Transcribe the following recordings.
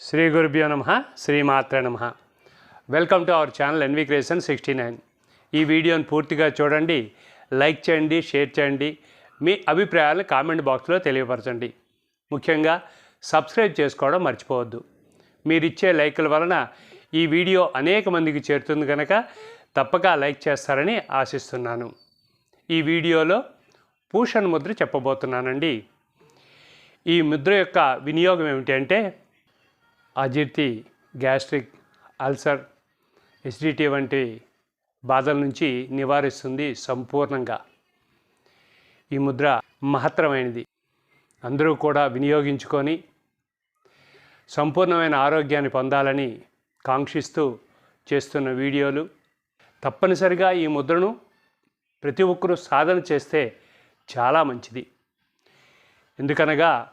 శ్రీ గురుభ్యో నమ శ్రీమాత్ర నమ. Welcome to our channel NV creation sixty nine ఈ వీడియోని పూర్తిగా చూడండి లైక్ చేయండి షేర్ చేయండి మీ అభిప్రాయాలను కామెంట్ బాక్స్లో తెలియపరచండి. ముఖ్యంగా సబ్స్క్రైబ్ చేసుకోవడం మర్చిపోవద్దు. మీరిచ్చే లైకుల వలన ఈ వీడియో అనేక మందికి చేరుతుంది కనుక తప్పక లైక్ చేస్తారని ఆశిస్తున్నాను. ఈ వీడియోలో పూషన్ ముద్ర చెప్పబోతున్నానండి. ఈ ముద్ర యొక్క వినియోగం ఏమిటి అంటే అజీర్తి గ్యాస్ట్రిక్ అల్సర్ ఎసిడిటీ వంటి బాధల నుంచి నివారిస్తుంది సంపూర్ణంగా. ఈ ముద్ర మహత్తరమైనది. అందరూ కూడా వినియోగించుకొని సంపూర్ణమైన ఆరోగ్యాన్ని పొందాలని కాంక్షిస్తూ చేస్తున్న వీడియోలు. తప్పనిసరిగా ఈ ముద్రను ప్రతి ఒక్కరూ సాధన చేస్తే చాలా మంచిది. ఎందుకనగా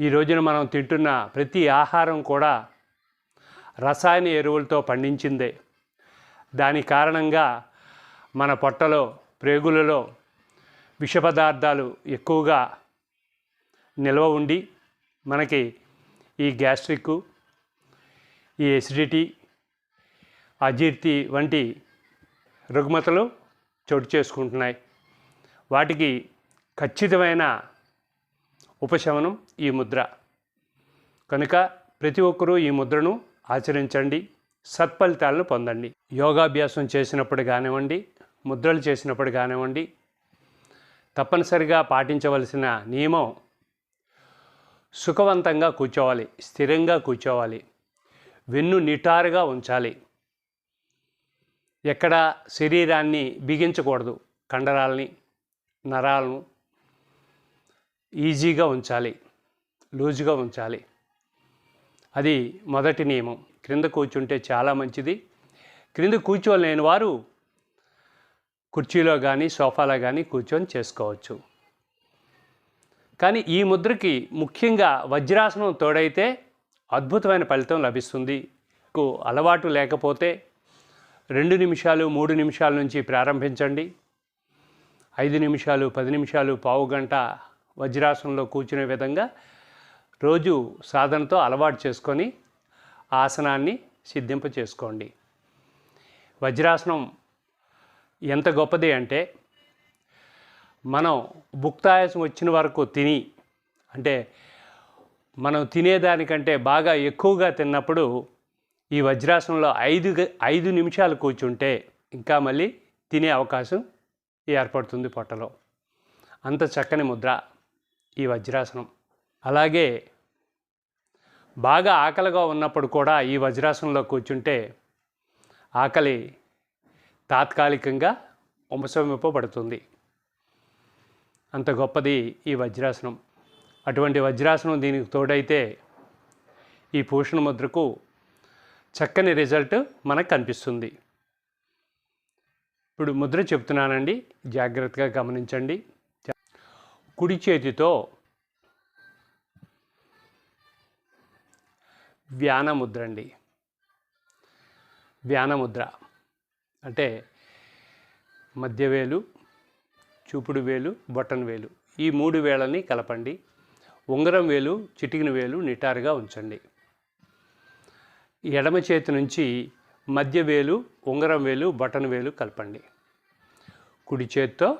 ఈ రోజున మనం తింటున్న ప్రతి ఆహారం కూడా రసాయన ఎరువులతో పండించిందే. దాని కారణంగా మన పొట్టలో ప్రేగులలో విష పదార్థాలు ఎక్కువగా నిల్వ ఉండి మనకి ఈ గ్యాస్ట్రిక్ ఈ ఎసిడిటీ అజీర్తి వంటి రుగ్మతలు చోటు చేసుకుంటున్నాయి. వాటికి ఖచ్చితమైన ఉపశమనం ఈ ముద్ర. కనుక ప్రతి ఒక్కరూ ఈ ముద్రను ఆచరించండి సత్ఫలితాలను పొందండి. యోగాభ్యాసం చేసినప్పుడు కానివ్వండి ముద్రలు చేసినప్పుడు కానివ్వండి తప్పనిసరిగా పాటించవలసిన నియమం సుఖవంతంగా కూర్చోవాలి స్థిరంగా కూర్చోవాలి వెన్ను నిటారుగా ఉంచాలి. ఎక్కడ శరీరాన్ని బిగించకూడదు కండరాలని నరాలను ఈజీగా ఉంచాలి లూజుగా ఉంచాలి. అది మొదటి నియమం. క్రింద కూర్చుంటే చాలా మంచిది. క్రింద కూర్చోలేని వారు కుర్చీలో కానీ సోఫాలో కానీ కూర్చొని చేసుకోవచ్చు. కానీ ఈ ముద్రకి ముఖ్యంగా వజ్రాసనం తోడైతే అద్భుతమైన ఫలితం లభిస్తుంది. అలవాటు లేకపోతే రెండు నిమిషాలు మూడు నిమిషాల నుంచి ప్రారంభించండి. ఐదు నిమిషాలు పది నిమిషాలు పావు గంట వజ్రాసనంలో కూర్చునే విధంగా రోజు సాధనతో అలవాటు చేసుకొని ఆసనాన్ని సిద్ధింప చేసుకోండి. వజ్రాసనం ఎంత గొప్పది అంటే మనం భుక్తాయాసం వచ్చిన వరకు తిని అంటే మనం తినేదానికంటే బాగా ఎక్కువగా తిన్నప్పుడు ఈ వజ్రాసనంలో ఐదు ఐదు నిమిషాలు కూర్చుంటే ఇంకా మళ్ళీ తినే అవకాశం ఏర్పడుతుంది పొట్టలో. అంత చక్కని ముద్ర. ఈ వజ్రాసనం. అలాగే బాగా ఆకలిగా ఉన్నప్పుడు కూడా ఈ వజ్రాసనంలో కూర్చుంటే ఆకలి తాత్కాలికంగా ఉపశమింపబడుతుంది అంత గొప్పది ఈ వజ్రాసనం. అటువంటి వజ్రాసనం దీనికి తోడైతే ఈ పూషణ ముద్రకు చక్కని రిజల్ట్ మనకు కనిపిస్తుంది. ఇప్పుడు ముద్ర చెప్తున్నానండి. జాగ్రత్తగా గమనించండి. కుడి చేతితో వ్యానముద్ర అండి వ్యానముద్ర అంటే మధ్యవేలు చూపుడు వేలు బొట్టన వేలు. ఈ మూడు వేలని కలపండి. ఉంగరం వేలు చిటికిన వేలు నిటారుగా ఉంచండి. ఎడమ చేతి నుంచి మధ్య వేలు ఉంగరం వేలు బటన్ వేలు కలపండి. కుడి చేత్తో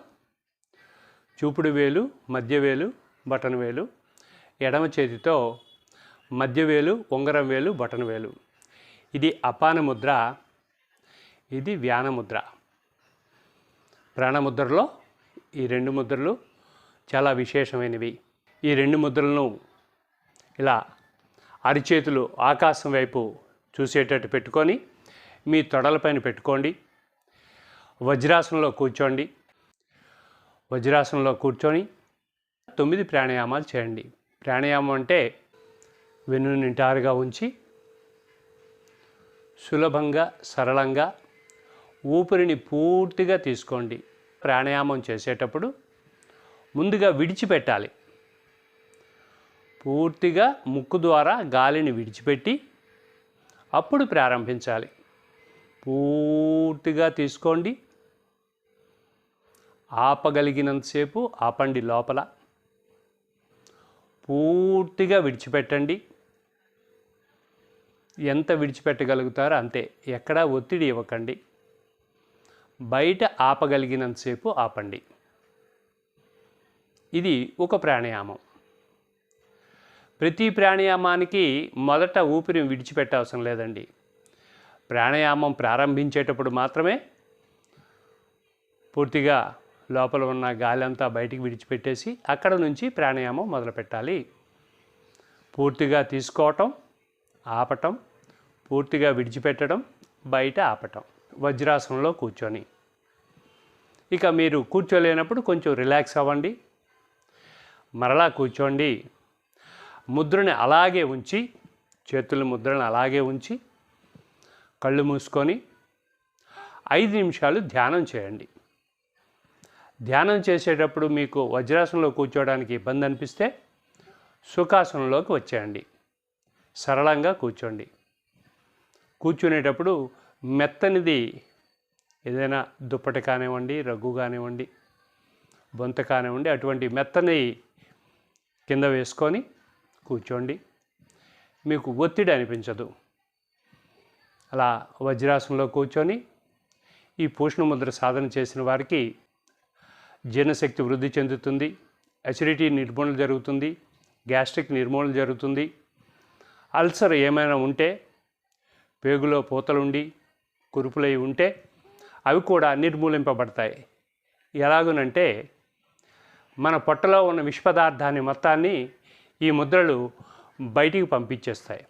చూపుడు వేలు మధ్యవేలు బటన్ వేలు. ఎడమ చేతితో మధ్యవేలు ఉంగరం వేలు బటన్ వేలు. ఇది అపాన ముద్ర ఇది వ్యానముద్ర ప్రాణముద్రలో ఈ రెండు ముద్రలు చాలా విశేషమైనవి. ఈ రెండు ముద్రలను ఇలా అరిచేతులు ఆకాశం వైపు చూసేటట్టు పెట్టుకొని మీ తొడలపైన పెట్టుకోండి. వజ్రాసనంలో కూర్చోండి. వజ్రాసనంలో కూర్చొని తొమ్మిది ప్రాణాయామాలు చేయండి. ప్రాణాయామం అంటే వెన్ను నిటారుగా ఉంచి సులభంగా సరళంగా ఊపిరిని పూర్తిగా తీసుకోండి. ప్రాణాయామం చేసేటప్పుడు ముందుగా విడిచిపెట్టాలి. పూర్తిగా ముక్కు ద్వారా గాలిని విడిచిపెట్టి అప్పుడు ప్రారంభించాలి. పూర్తిగా తీసుకోండి. ఆపగలిగినంతసేపు ఆపండి లోపల. పూర్తిగా విడిచిపెట్టండి. ఎంత విడిచిపెట్టగలుగుతారో అంతే. ఎక్కడా ఒత్తిడి ఇవ్వకండి. బయట ఆపగలిగినంతసేపు ఆపండి. ఇది ఒక ప్రాణాయామం. ప్రతి ప్రాణాయామానికి మొదట ఊపిరి విడిచిపెట్టవసరం లేదండి. ప్రాణాయామం ప్రారంభించేటప్పుడు మాత్రమే పూర్తిగా లోపల ఉన్న గాలి అంతా బయటికి విడిచిపెట్టేసి అక్కడ నుంచి ప్రాణాయామం మొదలుపెట్టాలి. పూర్తిగా తీసుకోవటం ఆపటం పూర్తిగా విడిచిపెట్టడం బయట ఆపటం వజ్రాసనంలో కూర్చొని. ఇక మీరు కూర్చోలేనప్పుడు కొంచెం రిలాక్స్ అవ్వండి. మరలా కూర్చోండి. ముద్రని అలాగే ఉంచి చేతుల ముద్రను అలాగే ఉంచి కళ్ళు మూసుకొని ఐదు నిమిషాలు ధ్యానం చేయండి. ధ్యానం చేసేటప్పుడు మీకు వజ్రాసనంలో కూర్చోవడానికి ఇబ్బంది అనిపిస్తే సుఖాసనంలోకి వచ్చేయండి. సరళంగా కూర్చోండి. కూర్చునేటప్పుడు మెత్తనిది ఏదైనా దుప్పటి కానివ్వండి రగ్గు కానివ్వండి బొంత కానివ్వండి అటువంటి మెత్తని కింద వేసుకొని కూర్చోండి. మీకు ఒత్తిడి అనిపించదు. అలా వజ్రాసనంలో కూర్చొని ఈ పోషణ ముద్ర సాధన చేసిన వారికి జీర్ణశక్తి వృద్ధి చెందుతుంది అసిడిటీ నిర్మూలన జరుగుతుంది గ్యాస్ట్రిక్ నిర్మూలన జరుగుతుంది. అల్సర్ ఏమైనా ఉంటే పేగులో పూతలుండి కురుపులై ఉంటే అవి కూడా నిర్మూలింపబడతాయి. ఎలాగునంటే మన పొట్టలో ఉన్న విష పదార్థాన్ని మొత్తాన్ని ఈ ముద్రలు బయటికి పంపించేస్తాయి.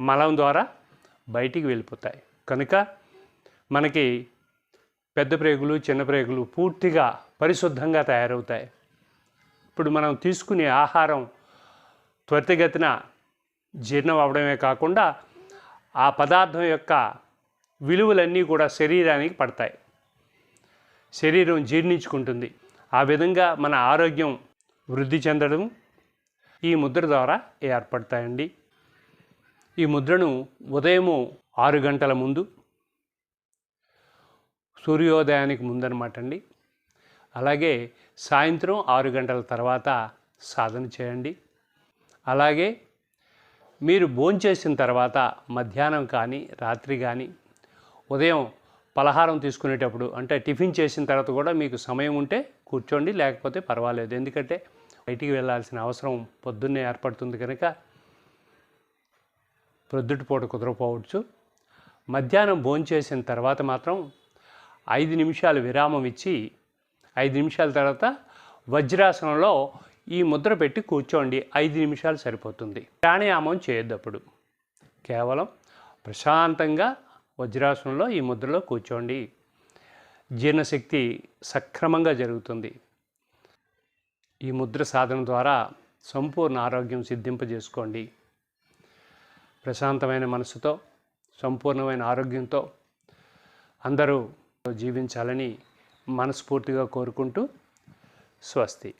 మలం ద్వారా బయటికి వెళ్ళిపోతాయి. కనుక మనకి పెద్ద ప్రేగులు చిన్న ప్రేగులు పూర్తిగా పరిశుద్ధంగా తయారవుతాయి. ఇప్పుడు మనం తీసుకునే ఆహారం త్వరితగతిన జీర్ణం అవడమే కాకుండా ఆ పదార్థం యొక్క విలువలన్నీ కూడా శరీరానికి పడతాయి. శరీరం జీర్ణించుకుంటుంది. ఆ విధంగా మన ఆరోగ్యం వృద్ధి చెందడం ఈ ముద్ర ద్వారా ఏర్పడతాయండి. ఈ ముద్రను ఉదయము ఆరు గంటల ముందు సూర్యోదయానికి ముందనమాట అండి అలాగే సాయంత్రం ఆరు గంటల తర్వాత సాధన చేయండి. అలాగే మీరు భోంచేసిన తర్వాత మధ్యాహ్నం కానీ రాత్రి కానీ ఉదయం పలహారం తీసుకునేటప్పుడు అంటే టిఫిన్ చేసిన తర్వాత కూడా మీకు సమయం ఉంటే కూర్చోండి లేకపోతే పర్వాలేదు. ఎందుకంటే బయటికి వెళ్ళాల్సిన అవసరం పొద్దున్నే ఏర్పడుతుంది కనుక ప్రొద్దుటి పూట కుదరపోవచ్చు మధ్యాహ్నం భోంచేసిన తర్వాత మాత్రం ఐదు నిమిషాలు విరామం ఇచ్చి ఐదు నిమిషాల తర్వాత వజ్రాసనంలో ఈ ముద్ర పెట్టి కూర్చోండి. ఐదు నిమిషాలు సరిపోతుంది. ప్రాణాయామం చేయొద్దప్పుడు. కేవలం ప్రశాంతంగా వజ్రాసనంలో ఈ ముద్రలో కూర్చోండి. జీర్ణశక్తి సక్రమంగా జరుగుతుంది. ఈ ముద్ర సాధన ద్వారా సంపూర్ణ ఆరోగ్యం సిద్ధింపజేసుకోండి. ప్రశాంతమైన మనసుతో సంపూర్ణమైన ఆరోగ్యంతో అందరూ జీవించాలని మనస్ఫూర్తిగా కోరుకుంటూ స్వస్తి.